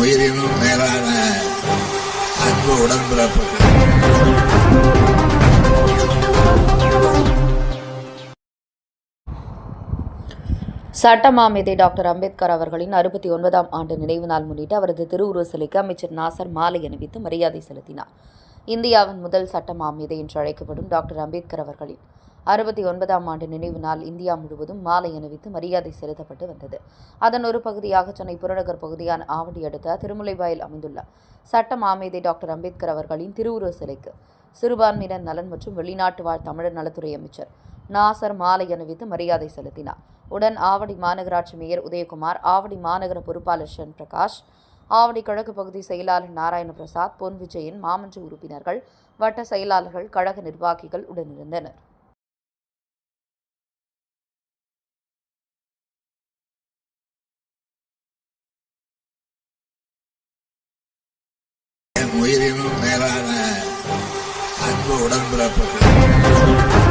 உயிரினும் மேலான அன்பு உடன்பிறப்புகள். சட்டமாமேதை டாக்டர் அம்பேத்கர் அவர்களின் அறுபத்தி ஒன்பதாம் ஆண்டு நினைவு நாள் முன்னிட்டு அவரது திருவுருவ சிலைக்கு அமைச்சர் நாசர் மாலை அணிவித்து மரியாதை செலுத்தினார். இந்தியாவின் முதல் சட்டமாமேதை என்று அழைக்கப்படும் டாக்டர் அம்பேத்கர் அவர்களின் அறுபத்தி ஒன்பதாம் ஆண்டு நினைவு நாள் இந்தியா முழுவதும் மாலை அணிவித்து மரியாதை செலுத்தப்பட்டு வந்தது. அதன் ஒரு பகுதியாக சென்னை புறநகர் பகுதியான ஆவடி அடுத்த திருமுலைவாயில் அமைந்துள்ள சட்ட மாமேதை டாக்டர் அம்பேத்கர் அவர்களின் திருவுருவ சிலைக்கு சிறுபான்மையினர் நலன் மற்றும் வெளிநாட்டு வாழ் தமிழர் நலத்துறை அமைச்சர் நாசர் மாலை அணிவித்து மரியாதை செலுத்தினார். உடன் ஆவடி மாநகராட்சி மேயர் உதயகுமார் ஆவடி மாநகர பொறுப்பாளர் சென் பிரகாஷ் ஆவடி கிழக்கு பகுதி செயலாளர் நாராயண பிரசாத் பொன் விஜயன் மாமன்ற உறுப்பினர்கள் வட்ட செயலாளர்கள் கழக நிர்வாகிகள் உடனிருந்தனர். உயிரினும் மேலான அன்பு உடன்பிறப்புகள்.